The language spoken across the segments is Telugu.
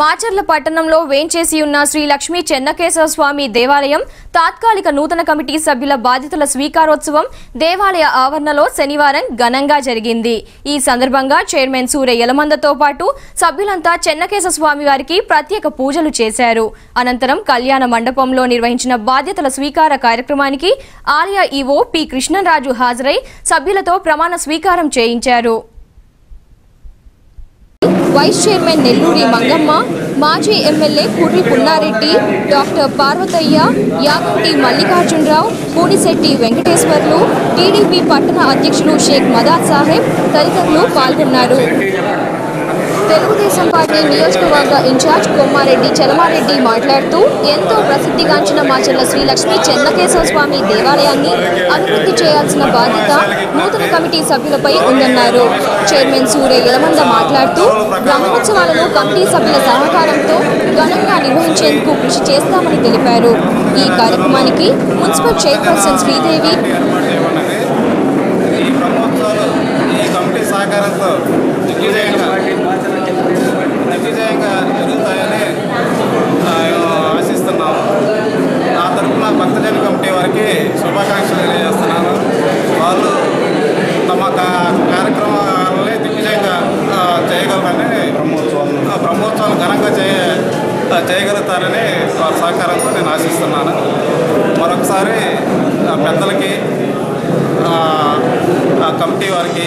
మాచర్ల పట్టణంలో వేంచేసి ఉన్న శ్రీ లక్ష్మీ చెన్నకేశవ స్వామి దేవాలయం తాత్కాలిక నూతన కమిటీ సభ్యుల బాధ్యతల స్వీకారోత్సవం దేవాలయ ఆవరణలో శనివారం ఘనంగా జరిగింది. ఈ సందర్భంగా చైర్మన్ సూర్య యలమందతో పాటు సభ్యులంతా చెన్నకేశవ స్వామి వారికి ప్రత్యేక పూజలు చేశారు. అనంతరం కళ్యాణ మండపంలో నిర్వహించిన బాధ్యతల స్వీకార కార్యక్రమానికి ఆలయ ఈవో పి కృష్ణరాజు హాజరై సభ్యులతో ప్రమాణ స్వీకారం చేయించారు. వైస్ చైర్మన్ నెల్లూరి మంగమ్మ మాజీ MLA Kurri Punnareddy doctor Parvathaiah Yaganti Mallikarjunarao Punisetti Venkateswarlu TDP పట్టణ అధ్యక్షులు షేక్ మదాద్ సాహెబ్ తదితరులు పాల్గొన్నారు. తెలుగుదేశం పార్టీ నియోజకవర్గ ఇన్ఛార్జ్ కొమ్మారెడ్డి చలమారెడ్డి మాట్లాడుతూ ఎంతో ప్రసిద్ధిగాంచిన మాచర్ల శ్రీ లక్ష్మీ చెన్నకేశవ స్వామి దేవాలయాన్ని అభివృద్ధి చేయాల్సిన బాధ్యత నూతన కమిటీ సభ్యులపై ఉందన్నారు. చైర్మన్ సూర్య యలమంద మాట్లాడుతూ బ్రహ్మోత్సవాలను కమిటీ సభ్యుల సహకారంతో ఘనంగా నిర్వహించేందుకు కృషి చేస్తామని తెలిపారు. ఈ కార్యక్రమానికి మున్సిపల్ చైర్పర్సన్ శ్రీదేవి చేయగలుగుతారని వారి సహకారంతో నేను ఆశిస్తున్నాను. మరొకసారి పెద్దలకి ఆ కమిటీ వారికి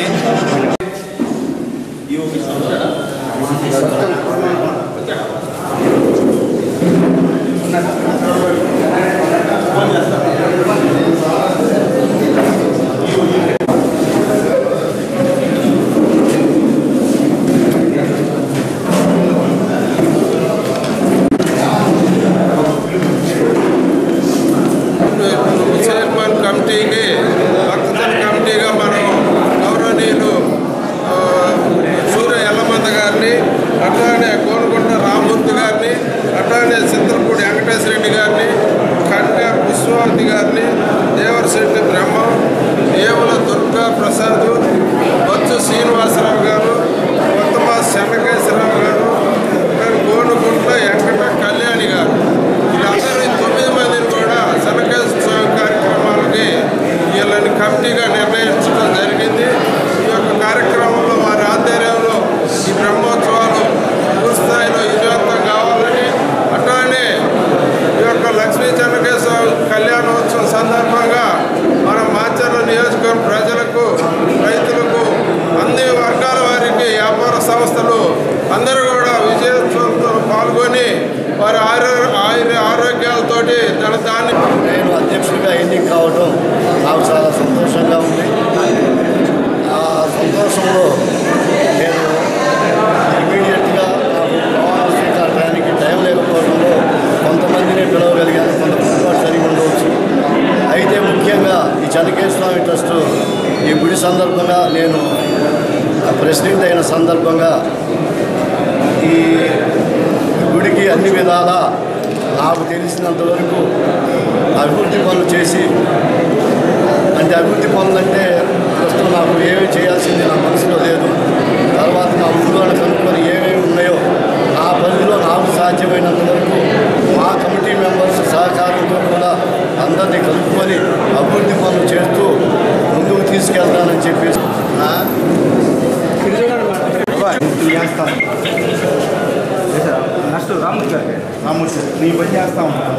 వారి ఆరో ఆరోగ్యాలతో ఆరోగ్యాలతోటి తన దాన్ని నేను అధ్యక్షుడిగా ఎన్నిక కావడం నాకు చాలా సంతోషంగా ఉంది. ఆ సంతోషంలో నేను ఇమీడియట్గా నాకు ప్రమాణ స్వీకారానికి టైం లేకపోవడంలో కొంతమందిని పిలవగలిగాను. కొంత పొరపాటు జరిగి ఉండవచ్చు. అయితే ముఖ్యంగా ఈ చెన్నకేశ్వర స్వామి ట్రస్ట్ ఈ గుడి సందర్భంగా నేను ప్రెసిడెంట్ అయిన సందర్భంగా ఈ గుడికి అన్ని విధాలా నాకు తెలిసినంత వరకు అభివృద్ధి పనులు చేసి అంటే అభివృద్ధి పనులు అంటే ప్రస్తుతం నాకు ఏమేమి చేయాల్సింది నా మనసులో లేదు. తర్వాత నా ముందుగా కనుక్కొని ఏమేమి ఉన్నాయో నా పరిధిలో నాకు సాధ్యమైనంత వరకు మా కమిటీ మెంబర్స్ సహకారంతో కూడా అందరినీ కలుపుకొని అభివృద్ధి పనులు చేస్తూ ముందుకు తీసుకెళ్తానని చెప్పేసి ఆ, రామూర్తి А мы все, наебать не останутся.